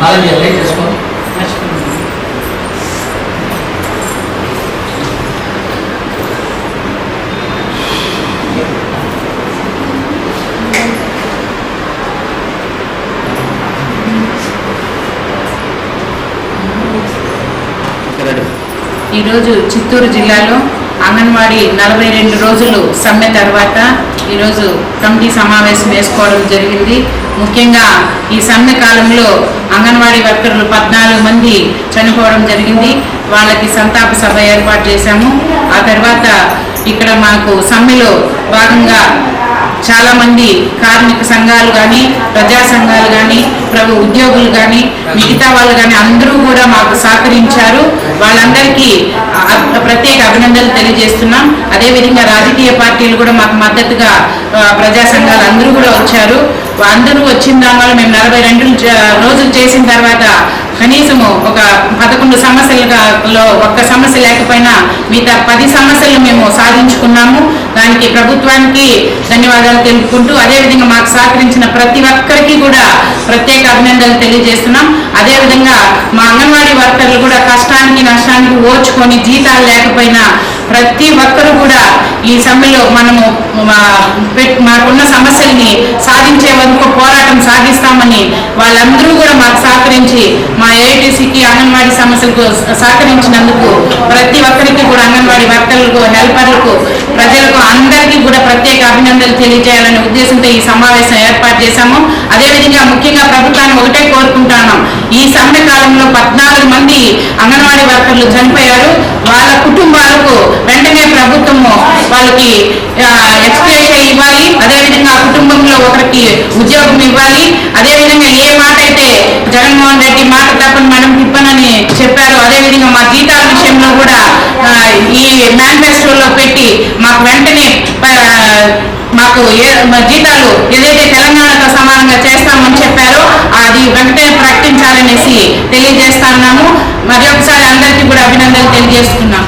Balaji light చేసుకోండి ఈరోజు చిత్తూరు జిల్లాలో అంగన్వాడీ నలభై రెండు రోజులు సమ్మె తర్వాత ఈరోజు కమిటీ సమావేశం వేసుకోవడం జరిగింది. ముఖ్యంగా ఈ సమ్మె కాలంలో అంగన్వాడీ వర్కర్లు పద్నాలుగు మంది చనిపోవడం జరిగింది. వాళ్ళకి సంతాప సభ ఏర్పాటు చేశాము. ఆ తర్వాత ఇక్కడ మాకు సమ్మెలో భాగంగా చాలామంది కార్మిక సంఘాలు కానీ ప్రజా సంఘాలు కానీ ప్రభు ఉద్యోగులు కానీ మిగతా వాళ్ళు కానీ అందరూ కూడా మాకు సహకరించారు. వాళ్ళందరికీ ప్రత్యేక అభినందనలు తెలియజేస్తున్నాం. అదేవిధంగా రాజకీయ పార్టీలు కూడా మాకు మద్దతుగా ప్రజా సంఘాలు అందరూ కూడా వచ్చారు. అందరూ వచ్చిన దానివల్ల మేము నలభై రెండు రోజులు చేసిన తర్వాత కనీసము ఒక పదకొండు సమస్యలలో ఒక్క సమస్య లేకపోయినా మిగతా పది సమస్యలు మేము సాధించుకున్నాము. దానికి ప్రభుత్వానికి ధన్యవాదాలు తెలుపుకుంటూ అదేవిధంగా మాకు సహకరించిన ప్రతి ఒక్కరికి కూడా ప్రత్యేక అభినందనలు తెలియజేస్తున్నాం. అదేవిధంగా మా అంగన్వాడీ వర్కర్లు కూడా కష్టానికి నష్టానికి ఓర్చుకొని జీతాలు లేకపోయినా ప్రతి ఒక్కరు కూడా ఈ సమ్మెలో మనము మా- మాకున్న సమస్యల్ని సాధించే వరకు పోరాటం సాగిస్తామని వాళ్ళందరూ కూడా మాకు సహకరించి మా ఏఐటీసీకి అంగన్వాడీ సమస్యలకు సహకరించినందుకు ప్రతి ఒక్కరికి కూడా అంగన్వాడీ వర్కర్లకు హెల్పర్లకు ప్రజలకు అందరికీ కూడా ప్రత్యేక అభినందనలు తెలియజేయాలనే ఉద్దేశంతో ఈ సమావేశం ఏర్పాటు చేశాము. అదేవిధంగా ముఖ్యంగా ప్రభుత్వాన్ని ఒకటే కోరుకుంటాను ఈ సమ్మె కాలంలో పద్నాలుగు మంది అంగన్వాడీ వర్కర్లు చనిపోయారు వాళ్ళ కుటుంబాలకు వెంటనే ప్రభుత్వము వాళ్ళకి ఎక్స్ప్రెషన్ ఇవ్వాలి అదేవిధంగా ఆ కుటుంబంలో ఒకరికి ఉద్యోగం ఇవ్వాలి. అదేవిధంగా ఏ మాట అయితే జగన్మోహన్ రెడ్డి మాట తప్పని మనం తిప్పనని చెప్పారు అదేవిధంగా మా జీతాల విషయంలో కూడా ఈ మేనిఫెస్టోలో పెట్టి మాకు వెంటనే మాకు మా జీతాలు ఏదైతే తెలంగాణతో సమానంగా చేస్తామని చెప్పారో అది వెంటనే ప్రకటించాలనేసి తెలియజేస్తున్నాము మరి ఒకసారి అందరికీ కూడా అభినందనలు తెలియజేస్తున్నాం.